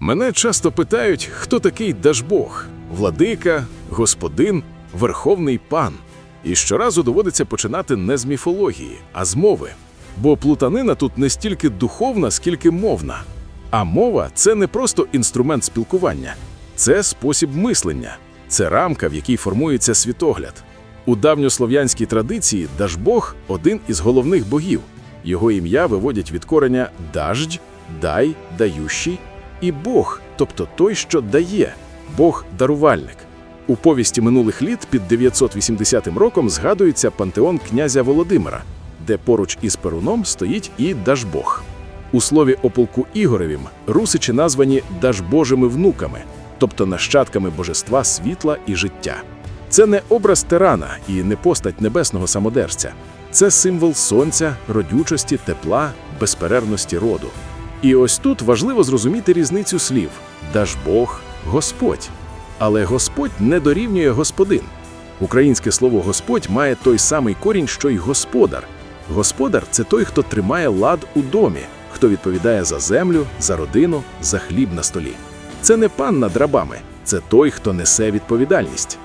Мене часто питають, хто такий Дажбог – владика, господин, верховний пан. І щоразу доводиться починати не з міфології, а з мови. Бо плутанина тут не стільки духовна, скільки мовна. А мова це не просто інструмент спілкування, це спосіб мислення, це рамка, в якій формується світогляд. У давньослов'янській традиції Дажбог один із головних богів. Його ім'я виводять від кореня даждь, дай, дающий, і Бог, тобто той, що дає, Бог-дарувальник. У повісті минулих літ під 980 роком згадується пантеон князя Володимира, де поруч із Перуном стоїть і Дажбог. У слові о полку Ігоревім русичі названі Дажбожими внуками, тобто нащадками божества світла і життя. Це не образ тирана і не постать небесного самодержця. Це символ сонця, родючості, тепла, безперервності роду. І ось тут важливо зрозуміти різницю слів Дажбог, Господь. Але Господь не дорівнює господин. Українське слово Господь має той самий корінь, що й господар. Господар це той, хто тримає лад у домі, хто відповідає за землю, за родину, за хліб на столі. Це не пан над рабами, це той, хто несе відповідальність.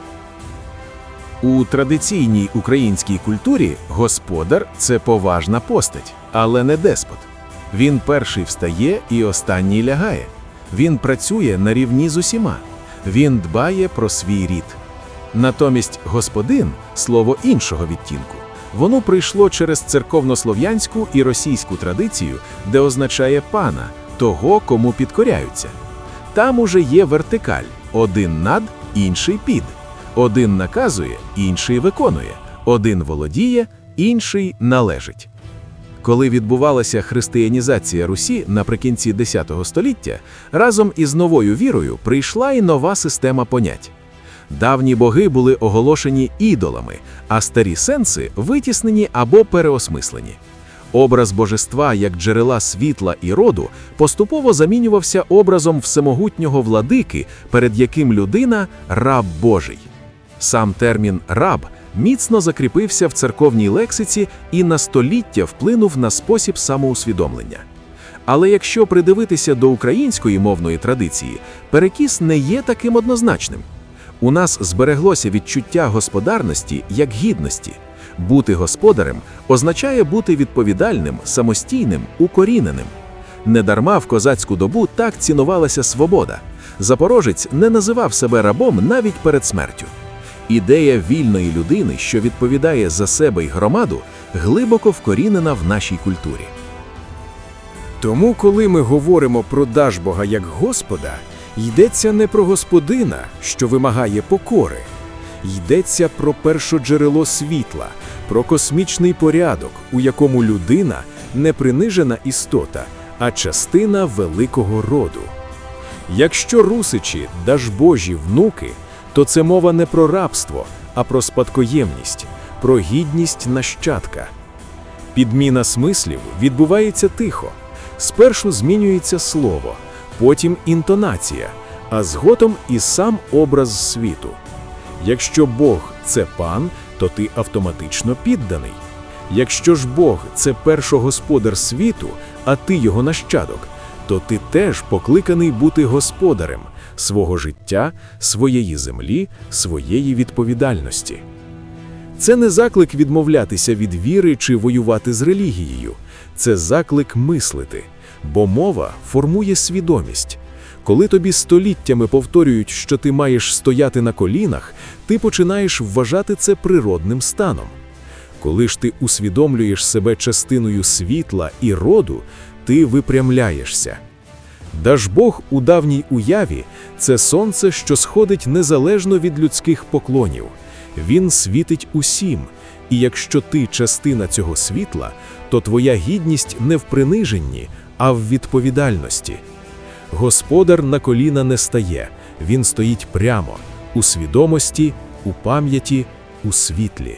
У традиційній українській культурі господар це поважна постать, але не деспот. Він перший встає і останній лягає. Він працює на рівні з усіма. Він дбає про свій рід. Натомість господин слово іншого відтінку. Воно прийшло через церковнослов'янську і російську традицію, де означає пана, того, кому підкоряються. Там уже є вертикаль: один над, інший під. Один наказує, інший виконує, один володіє, інший належить. Коли відбувалася християнізація Русі наприкінці X століття, разом із новою вірою прийшла і нова система понять. Давні боги були оголошені ідолами, а старі сенси витіснені або переосмислені. Образ божества як джерела світла і роду поступово замінювався образом всемогутнього владики, перед яким людина раб Божий. Сам термін раб міцно закріпився в церковній лексиці і на століття вплинув на спосіб самоусвідомлення. Але якщо придивитися до української мовної традиції, перекіс не є таким однозначним. У нас збереглося відчуття господарності як гідності. Бути господарем означає бути відповідальним, самостійним, укоріненим. Недарма в козацьку добу так цінувалася свобода. Запорожець не називав себе рабом навіть перед смертю. Ідея вільної людини, що відповідає за себе й громаду, глибоко вкорінена в нашій культурі. Тому, коли ми говоримо про Дажбога як Господа, йдеться не про господина, що вимагає покори, йдеться про першоджерело світла, про космічний порядок, у якому людина не принижена істота, а частина великого роду. Якщо русичі Дажбожі внуки, то це мова не про рабство, а про спадкоємність, про гідність нащадка. Підміна смислів відбувається тихо. Спершу змінюється слово, потім інтонація, а згодом і сам образ світу. Якщо Бог це пан, то ти автоматично підданий. Якщо ж Бог це першогосподар світу, а ти його нащадок, то ти теж покликаний бути господарем свого життя, своєї землі, своєї відповідальності. Це не заклик відмовлятися від віри чи воювати з релігією, це заклик мислити, бо мова формує свідомість. Коли тобі століттями повторюють, що ти маєш стояти на колінах, ти починаєш вважати це природним станом. Коли ж ти усвідомлюєш себе частиною світла і роду, ти випрямляєшся. Дажбог у давній уяві це сонце, що сходить незалежно від людських поклонів. Він світить усім, і якщо ти частина цього світла, то твоя гідність не в приниженні, а в відповідальності. Господар на коліна не стає, він стоїть прямо у свідомості, у пам'яті, у світлі.